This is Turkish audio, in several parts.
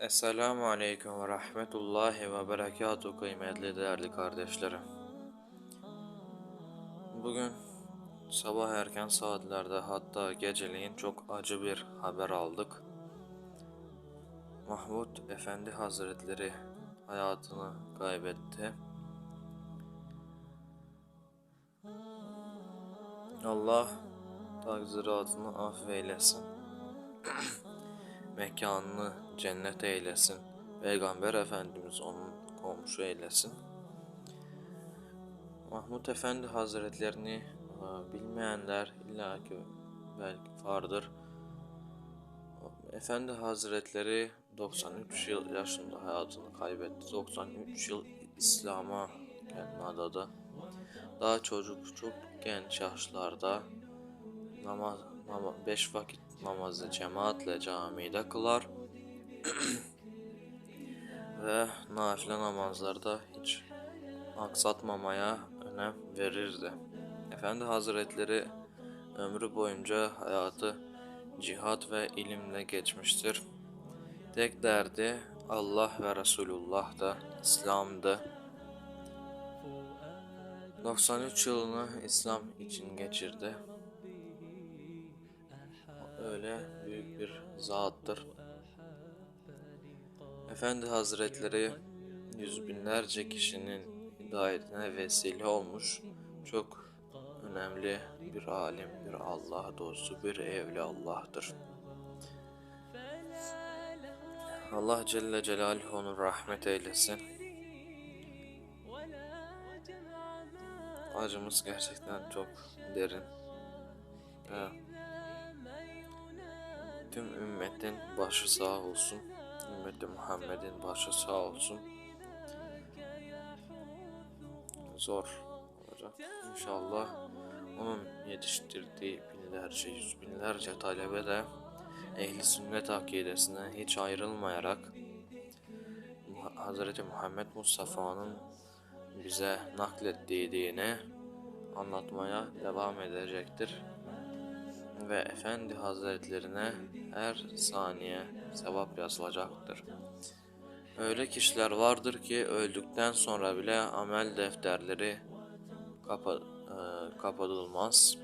Esselamu Aleyküm ve Rahmetullahi ve Berekatuhu kıymetli değerli kardeşlerim. Bugün sabah erken saatlerde hatta geceleyin çok acı bir haber aldık. Mahmud Efendi Hazretleri hayatını kaybetti. Allah takziratını affeylesin. mekanını cennet eylesin. Peygamber Efendimiz onun komşu eylesin. Mahmut Efendi Hazretlerini e, bilmeyenler illaki belki vardır. Efendi Hazretleri 93 yıl yaşında hayatını kaybetti. 93 yıl İslam'a adadı. Daha çocuk çok genç yaşlarda namaz, namaz beş vakit namazı cemaatle camide kılar ve nafile namazlarda hiç aksatmamaya önem verirdi. Efendi Hazretleri ömrü boyunca hayatı cihat ve ilimle geçmiştir. Tek derdi Allah ve Resulullah da İslam'dı. 93 yılını İslam için geçirdi öyle büyük bir zattır. Efendi Hazretleri yüz binlerce kişinin hidayetine vesile olmuş. Çok önemli bir alim, bir Allah dostu, bir evli Allah'tır. Allah Celle Celaluhu onu rahmet eylesin. Acımız gerçekten çok derin. Evet. Tüm ümmetin başı sağ olsun. Ümmeti Muhammed'in başı sağ olsun. Zor olacak. İnşallah onun yetiştirdiği binlerce, yüz binlerce talebe de ehli sünnet akidesine hiç ayrılmayarak Hz. Muhammed Mustafa'nın bize naklettiği dini anlatmaya devam edecektir ve Efendi Hazretlerine her saniye sevap yazılacaktır. Öyle kişiler vardır ki öldükten sonra bile amel defterleri kapa, e, kapatılmaz.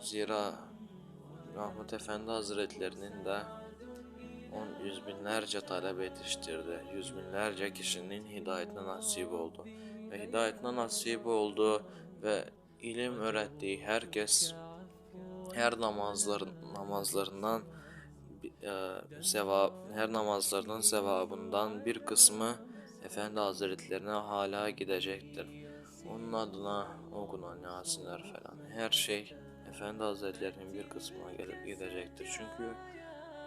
Zira Mahmut Efendi Hazretlerinin de on yüz binlerce talep yetiştirdi. Yüz binlerce kişinin hidayetine nasip oldu. Ve hidayetine nasip oldu ve ilim öğrettiği herkes her namazların namazlarından e, sevap her namazlarının sevabından bir kısmı Efendi Hazretlerine hala gidecektir. Onun adına okunan yasinler falan her şey Efendi Hazretlerinin bir kısmına gelip gidecektir. Çünkü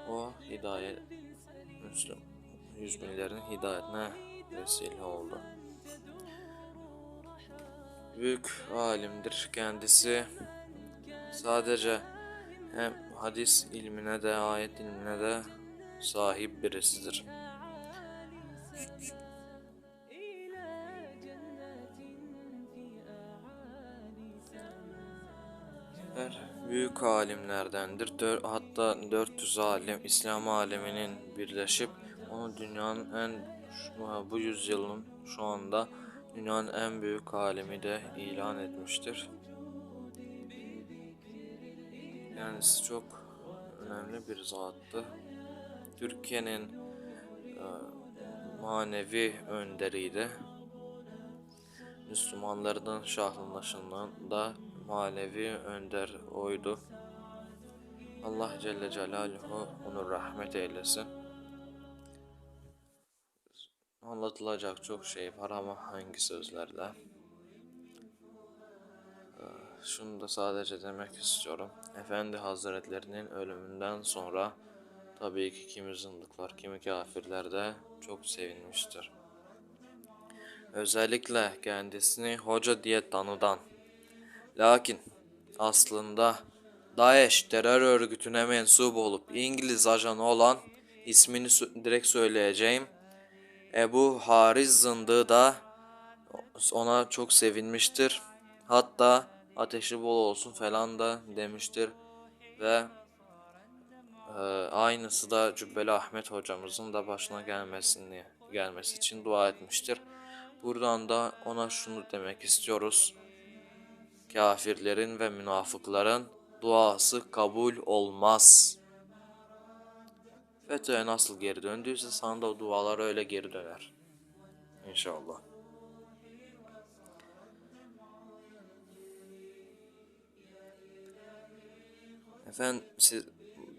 o hidayet Müslüm yüz binlerin hidayetine vesile oldu. Büyük alimdir kendisi. Sadece hem hadis ilmine de ayet ilmine de sahip birisidir. büyük alimlerdendir. Dör, hatta 400 alim İslam aleminin birleşip onu dünyanın en bu yüzyılın şu anda dünyanın en büyük alimi de ilan etmiştir. Kendisi çok önemli bir zattı. Türkiye'nin e, manevi önderiydi. Müslümanların şahlanışından manevi önder oydu. Allah Celle Celaluhu onu rahmet eylesin. Anlatılacak çok şey var ama hangi sözlerle? Şunu da sadece demek istiyorum. Efendi Hazretlerinin ölümünden sonra tabii ki kimi zındıklar, kimi kafirler de çok sevinmiştir. Özellikle kendisini hoca diye tanıdan, lakin aslında Daesh terör örgütüne mensup olup İngiliz ajanı olan ismini direkt söyleyeceğim. Ebu Hariz zındığı da ona çok sevinmiştir. Hatta ateşi bol olsun falan da demiştir ve e, aynısı da Cübbeli Ahmet hocamızın da başına gelmesini gelmesi için dua etmiştir. Buradan da ona şunu demek istiyoruz. Kafirlerin ve münafıkların duası kabul olmaz. FETÖ'ye nasıl geri döndüyse sana da o dualar öyle geri döner. İnşallah. Efendim siz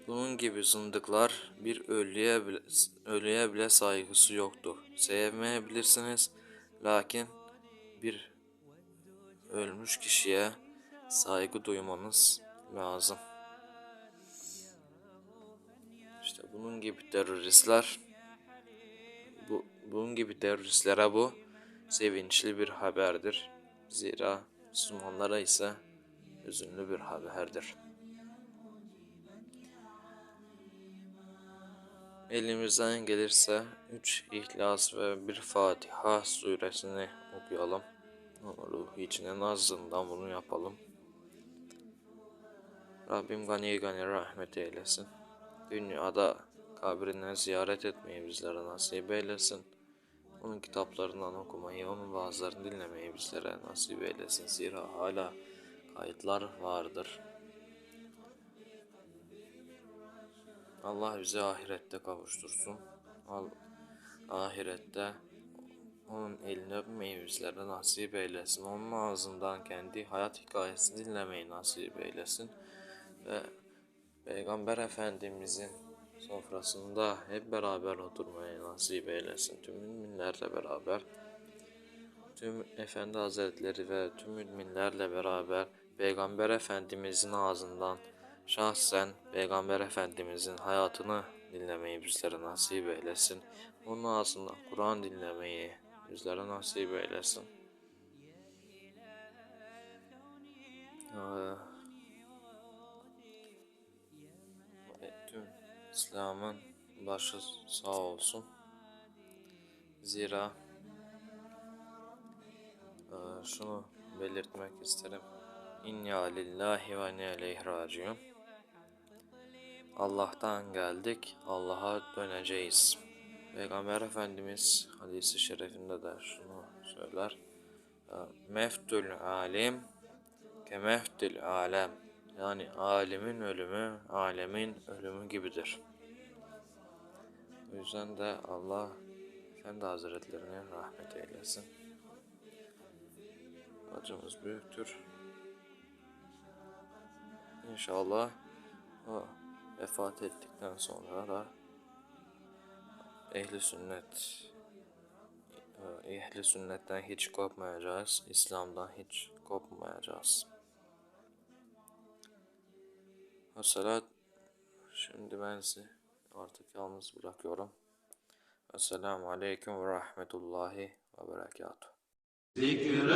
bunun gibi zındıklar bir ölüye bile, ölüye bile saygısı yoktur. Sevmeyebilirsiniz lakin bir ölmüş kişiye saygı duymanız lazım. İşte bunun gibi teröristler bu bunun gibi teröristlere bu sevinçli bir haberdir. Zira Müslümanlara ise hüzünlü bir haberdir. Elimizden gelirse 3 İhlas ve bir Fatiha suresini okuyalım. Ruhu için en azından bunu yapalım. Rabbim gani gani rahmet eylesin. Dünyada kabrine ziyaret etmeyi bizlere nasip eylesin. Onun kitaplarından okumayı, onun vaazlarını dinlemeyi bizlere nasip eylesin. Zira hala kayıtlar vardır. Allah bizi ahirette kavuştursun. Al, ahirette onun elini öpmeyi bizlere nasip eylesin. Onun ağzından kendi hayat hikayesini dinlemeyi nasip eylesin. Ve Peygamber Efendimizin sofrasında hep beraber oturmayı nasip eylesin. Tüm müminlerle beraber. Tüm Efendi Hazretleri ve tüm müminlerle beraber Peygamber Efendimizin ağzından şahsen Peygamber Efendimizin hayatını dinlemeyi bizlere nasip eylesin. Onun ağzından Kur'an dinlemeyi bizlere nasip eylesin. Ee, tüm İslam'ın başı sağ olsun. Zira e, şunu belirtmek isterim. İnna lillahi ve inna ileyhi raciun. Allah'tan geldik, Allah'a döneceğiz. Peygamber Efendimiz hadisi şerefinde de şunu söyler. Meftül alim ke meftil alem. Yani alimin ölümü, alemin ölümü gibidir. O yüzden de Allah Efendi Hazretlerine rahmet eylesin. Acımız büyüktür. İnşallah o vefat ettikten sonra da ehli sünnet e, ehli sünnetten hiç kopmayacağız. İslam'dan hiç kopmayacağız. Mesela şimdi ben sizi artık yalnız bırakıyorum. Esselamu Aleyküm ve Rahmetullahi ve Berekatuhu. Zikre